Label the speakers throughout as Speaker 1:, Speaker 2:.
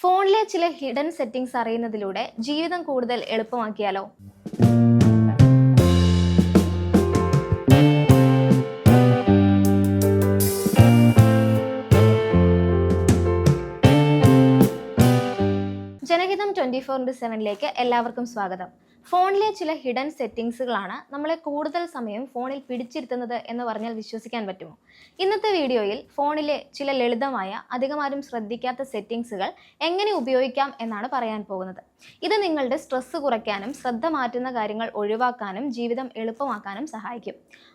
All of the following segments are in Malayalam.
Speaker 1: ഫോണിലെ ചില ഹിഡൻ സെറ്റിംഗ്സ് അറിയുന്നതിലൂടെ ജീവിതം കൂടുതൽ എളുപ്പമാക്കിയാലോ? ജനഹിതം ട്വന്റി ഫോർ ഇന്റു സെവനിലേക്ക് എല്ലാവർക്കും സ്വാഗതം. ഫോണിലെ ചില ഹിഡൻ സെറ്റിംഗ്സുകളാണ് നമ്മളെ കൂടുതൽ സമയം ഫോണിൽ പിടിച്ചിരുത്തുന്നത് എന്ന് പറഞ്ഞാൽ വിശ്വസിക്കാൻ പറ്റുമോ? ഇന്നത്തെ വീഡിയോയിൽ ഫോണിലെ ചില ലളിതമായ അധികമാരും ശ്രദ്ധിക്കാത്ത സെറ്റിങ്സുകൾ എങ്ങനെ ഉപയോഗിക്കാം എന്നാണ് പറയാൻ പോകുന്നത്. ഇത് നിങ്ങളുടെ സ്ട്രെസ്സ് കുറയ്ക്കാനും ശ്രദ്ധ മാറ്റുന്ന കാര്യങ്ങൾ ഒഴിവാക്കാനും ജീവിതം എളുപ്പമാക്കാനും സഹായിക്കും.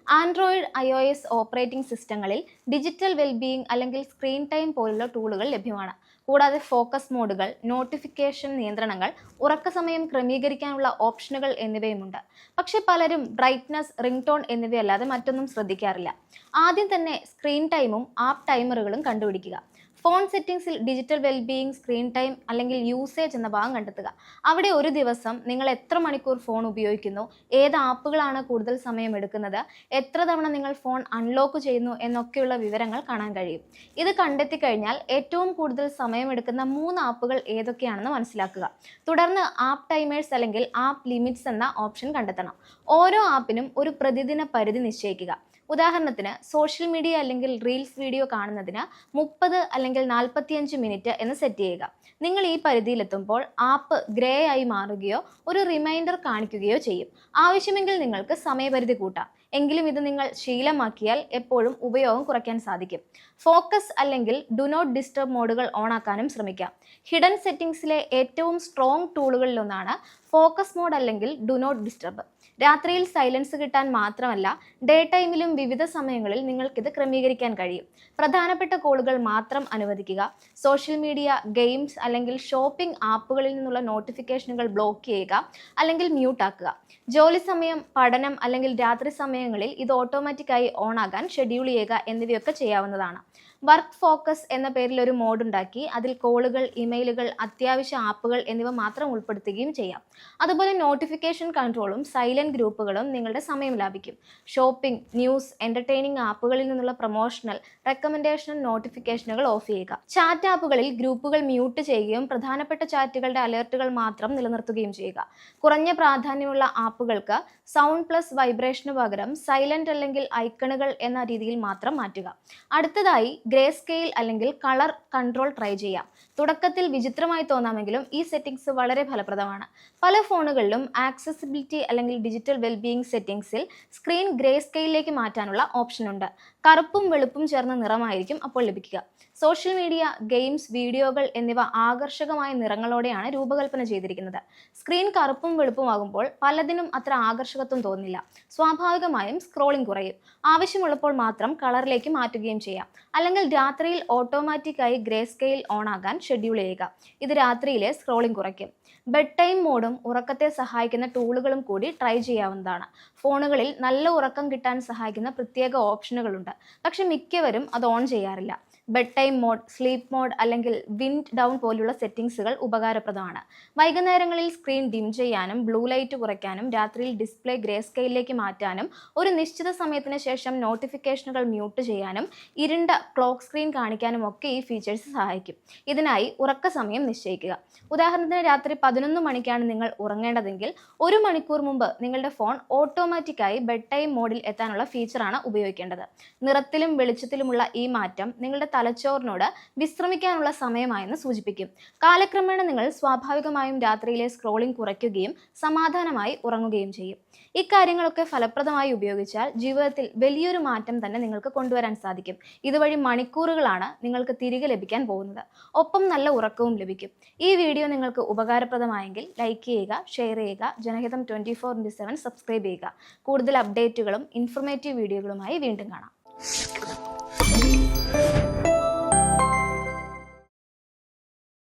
Speaker 1: Android I O S operating സിസ്റ്റങ്ങളിൽ ഡിജിറ്റൽ വെൽബീയിങ് അല്ലെങ്കിൽ സ്ക്രീൻ ടൈം പോലുള്ള ടൂളുകൾ ലഭ്യമാണ്. കൂടാതെ ഫോക്കസ് മോഡുകൾ നോട്ടിഫിക്കേഷൻ നിയന്ത്രണങ്ങൾ ഉറക്ക സമയം ക്രമീകരിക്കാനുള്ള ഓപ്ഷനുകൾ എന്നിവയുമുണ്ട്. പക്ഷെ പലരും ബ്രൈറ്റ്നസ് റിംഗ് ടോൺ എന്നിവയല്ലാതെ മറ്റൊന്നും ശ്രദ്ധിക്കാറില്ല. ആദ്യം തന്നെ സ്ക്രീൻ ടൈമും ആപ്പ് ടൈമറുകളും കണ്ടുപിടിക്കുക. ഫോൺ സെറ്റിംഗ്സിൽ ഡിജിറ്റൽ വെൽബീയിങ് സ്ക്രീൻ ടൈം അല്ലെങ്കിൽ യൂസേജ് എന്ന ഭാഗം കണ്ടെത്തുക. അവിടെ ഒരു ദിവസം നിങ്ങൾ എത്ര മണിക്കൂർ ഫോൺ ഉപയോഗിക്കുന്നു ഏത് ആപ്പുകളാണ് കൂടുതൽ സമയം എടുക്കുന്നത് എത്ര തവണ നിങ്ങൾ ഫോൺ അൺലോക്ക് ചെയ്യുന്നു എന്നൊക്കെയുള്ള വിവരങ്ങൾ കാണാൻ കഴിയും. ഇത് കണ്ടെത്തി കഴിഞ്ഞാൽ ഏറ്റവും കൂടുതൽ സമയം എടുക്കുന്ന മൂന്ന് ആപ്പുകൾ ഏതൊക്കെയാണെന്ന് മനസ്സിലാക്കുക. തുടർന്ന് ആപ്പ് ടൈമേഴ്സ് അല്ലെങ്കിൽ ആപ്പ് ലിമിറ്റ്സ് എന്ന ഓപ്ഷൻ കണ്ടെത്തണം. ഓരോ ആപ്പിനും ഒരു പ്രതിദിന പരിധി നിശ്ചയിക്കുക. ഉദാഹരണത്തിന് സോഷ്യൽ മീഡിയ അല്ലെങ്കിൽ റീൽസ് വീഡിയോ കാണുന്നതിന് മുപ്പത് അല്ലെങ്കിൽ നാൽപ്പത്തിയഞ്ച് മിനിറ്റ് എന്ന് സെറ്റ് ചെയ്യുക. നിങ്ങൾ ഈ പരിധിയിലെത്തുമ്പോൾ ആപ്പ് ഗ്രേ ആയി മാറുകയോ ഒരു റിമൈൻഡർ കാണിക്കുകയോ ചെയ്യും. ആവശ്യമെങ്കിൽ നിങ്ങൾക്ക് സമയപരിധി കൂട്ടാം. എങ്കിലും ഇത് നിങ്ങൾ ശീലമാക്കിയാൽ എപ്പോഴും ഉപയോഗം കുറയ്ക്കാൻ സാധിക്കും. ഫോക്കസ് അല്ലെങ്കിൽ ഡു നോട്ട് ഡിസ്റ്റർബ് മോഡുകൾ ഓണാക്കാനും ശ്രമിക്കാം. ഹിഡൻ സെറ്റിംഗ്സിലെ ഏറ്റവും സ്ട്രോങ് ടൂളുകളിലൊന്നാണ് ഫോക്കസ് മോഡ് അല്ലെങ്കിൽ ഡു നോട്ട് ഡിസ്റ്റർബ് രാത്രിയിൽ സൈലൻസ് കിട്ടാൻ മാത്രമല്ല ഡേ ടൈമിലും വിവിധ സമയങ്ങളിൽ നിങ്ങൾക്കിത് ക്രമീകരിക്കാൻ കഴിയും. പ്രധാനപ്പെട്ട കോളുകൾ മാത്രം അനുവദിക്കുക. സോഷ്യൽ മീഡിയ ഗെയിംസ് അല്ലെങ്കിൽ ഷോപ്പിംഗ് ആപ്പുകളിൽ നിന്നുള്ള നോട്ടിഫിക്കേഷനുകൾ ബ്ലോക്ക് ചെയ്യുക അല്ലെങ്കിൽ മ്യൂട്ട് ആക്കുക. ജോലി സമയം പഠനം അല്ലെങ്കിൽ രാത്രി സമയങ്ങളിൽ ഇത് ഓട്ടോമാറ്റിക്കായി ഓൺ ആകാൻ ഷെഡ്യൂൾ ചെയ്യുക എന്നിവയൊക്കെ ചെയ്യാവുന്നതാണ്. വർക്ക് ഫോക്കസ് എന്ന പേരിൽ ഒരു മോഡ് ഉണ്ടാക്കി അതിൽ കോളുകൾ ഇമെയിലുകൾ അത്യാവശ്യ ആപ്പുകൾ എന്നിവ മാത്രം ഉൾപ്പെടുത്തുകയും ചെയ്യാം. അതുപോലെ നോട്ടിഫിക്കേഷൻ കൺട്രോളും സൈലന്റ് ഗ്രൂപ്പുകളും നിങ്ങളുടെ സമയം ലാഭിക്കും. ഷോപ്പിംഗ് ന്യൂസ് എന്റർടൈനിങ് ആപ്പുകളിൽ നിന്നുള്ള പ്രൊമോഷണൽ റെക്കമെൻഡേഷൻ നോട്ടിഫിക്കേഷനുകൾ ഓഫ് ചെയ്യുക. ചാറ്റ് ആപ്പുകളിൽ ഗ്രൂപ്പുകൾ മ്യൂട്ട് ചെയ്യുകയും പ്രധാനപ്പെട്ട ചാറ്റുകളുടെ അലേർട്ടുകൾ മാത്രം നിലനിർത്തുകയും ചെയ്യുക. കുറഞ്ഞ പ്രാധാന്യമുള്ള ആപ്പുകൾക്ക് സൗണ്ട് പ്ലസ് വൈബ്രേഷന് പകരം സൈലന്റ് അല്ലെങ്കിൽ ഐക്കണുകൾ എന്ന രീതിയിൽ മാത്രം മാറ്റുക. അടുത്തതായി ഗ്രേ സ്കെയിൽ അല്ലെങ്കിൽ കളർ കൺട്രോൾ ട്രൈ ചെയ്യാം. തുടക്കത്തിൽ വിചിത്രമായി തോന്നാമെങ്കിലും ഈ സെറ്റിംഗ്സ് വളരെ ഫലപ്രദമാണ്. പല ഫോണുകളിലും ആക്സസിബിലിറ്റി അല്ലെങ്കിൽ ഡിജിറ്റൽ വെൽബീയിങ് സെറ്റിംഗ്സിൽ സ്ക്രീൻ ഗ്രേ സ്കെയിലേക്ക് മാറ്റാനുള്ള ഓപ്ഷൻ ഉണ്ട്. കറുപ്പും വെളുപ്പും ചേർന്ന നിറമായിരിക്കും അപ്പോൾ ലഭിക്കുക. സോഷ്യൽ മീഡിയ ഗെയിംസ് വീഡിയോകൾ എന്നിവ ആകർഷകമായ നിറങ്ങളോടെയാണ് രൂപകൽപ്പന ചെയ്തിരിക്കുന്നത്. സ്ക്രീൻ കറുപ്പും വെളുപ്പുമാകുമ്പോൾ പലതിനും അത്ര ആകർഷകത്വം തോന്നില്ല. സ്വാഭാവികമായും സ്ക്രോളിംഗ് കുറയും. ആവശ്യമുള്ളപ്പോൾ മാത്രം കളറിലേക്ക് മാറ്റുകയും ചെയ്യാം. അല്ലെങ്കിൽ രാത്രിയിൽ ഓട്ടോമാറ്റിക്കായി ഗ്രേ സ്കെയിൽ ഓൺ ആകാൻ ഷെഡ്യൂൾ ചെയ്യുക. ഇത് രാത്രിയിലെ സ്ക്രോളിംഗ് കുറയ്ക്കും. ബെഡ് ടൈം മോഡും ഉറക്കത്തെ സഹായിക്കുന്ന ടൂളുകളും കൂടി ട്രൈ ചെയ്യാവുന്നതാണ്. ഫോണുകളിൽ നല്ല ഉറക്കം കിട്ടാൻ സഹായിക്കുന്ന പ്രത്യേക ഓപ്ഷനുകളുണ്ട്. പക്ഷെ മിക്കവരും അത് ഓൺ ചെയ്യാറില്ല. Bed time mode sleep mode അല്ലെങ്കിൽ വിൻഡ് ഡൗൺ പോലുള്ള സെറ്റിംഗ്സുകൾ ഉപകാരപ്രദമാണ്. വൈകുന്നേരങ്ങളിൽ സ്ക്രീൻ ഡിം ചെയ്യാനും ബ്ലൂ ലൈറ്റ് കുറയ്ക്കാനും രാത്രിയിൽ ഡിസ്പ്ലേ ഗ്രേ സ്കെയിലേക്ക് മാറ്റാനും ഒരു നിശ്ചിത സമയത്തിന് ശേഷം നോട്ടിഫിക്കേഷനുകൾ മ്യൂട്ട് ചെയ്യാനും ഇരുണ്ട ക്ലോക്ക് സ്ക്രീൻ കാണിക്കാനും ഒക്കെ ഈ ഫീച്ചേഴ്സ് സഹായിക്കും. ഇതിനായി ഉറക്ക സമയം നിശ്ചയിക്കുക. ഉദാഹരണത്തിന് രാത്രി പതിനൊന്ന് മണിക്കാണ് നിങ്ങൾ ഉറങ്ങേണ്ടതെങ്കിൽ ഒരു മണിക്കൂർ മുമ്പ് നിങ്ങളുടെ ഫോൺ ഓട്ടോമാറ്റിക്കായി ബെഡ് ടൈം മോഡിൽ എത്താനുള്ള ഫീച്ചറാണ് ഉപയോഗിക്കേണ്ടത്. നിറത്തിലും വെളിച്ചത്തിലുമുള്ള ഈ മാറ്റം നിങ്ങളുടെ തലച്ചോറിനോട് വിശ്രമിക്കാനുള്ള സമയമായെന്ന് സൂചിപ്പിക്കും. കാലക്രമേണ നിങ്ങൾ സ്വാഭാവികമായും രാത്രിയിലെ സ്ക്രോളിംഗ് കുറയ്ക്കുകയും സമാധാനമായി ഉറങ്ങുകയും ചെയ്യും. ഇക്കാര്യങ്ങളൊക്കെ ഫലപ്രദമായി ഉപയോഗിച്ചാൽ ജീവിതത്തിൽ വലിയൊരു മാറ്റം തന്നെ നിങ്ങൾക്ക് കൊണ്ടുവരാൻ സാധിക്കും. ഇതുവഴി മണിക്കൂറുകളാണ് നിങ്ങൾക്ക് തിരികെ ലഭിക്കാൻ പോകുന്നത്. ഒപ്പം നല്ല ഉറക്കവും ലഭിക്കും. ഈ വീഡിയോ നിങ്ങൾക്ക് ഉപകാരപ്രദമായെങ്കിൽ ലൈക്ക് ചെയ്യുക ഷെയർ ചെയ്യുക Janahitham twenty four into seven subscribe ചെയ്യുക. കൂടുതൽ അപ്ഡേറ്റുകളും ഇൻഫർമേറ്റീവ് വീഡിയോകളുമായി വീണ്ടും കാണാം.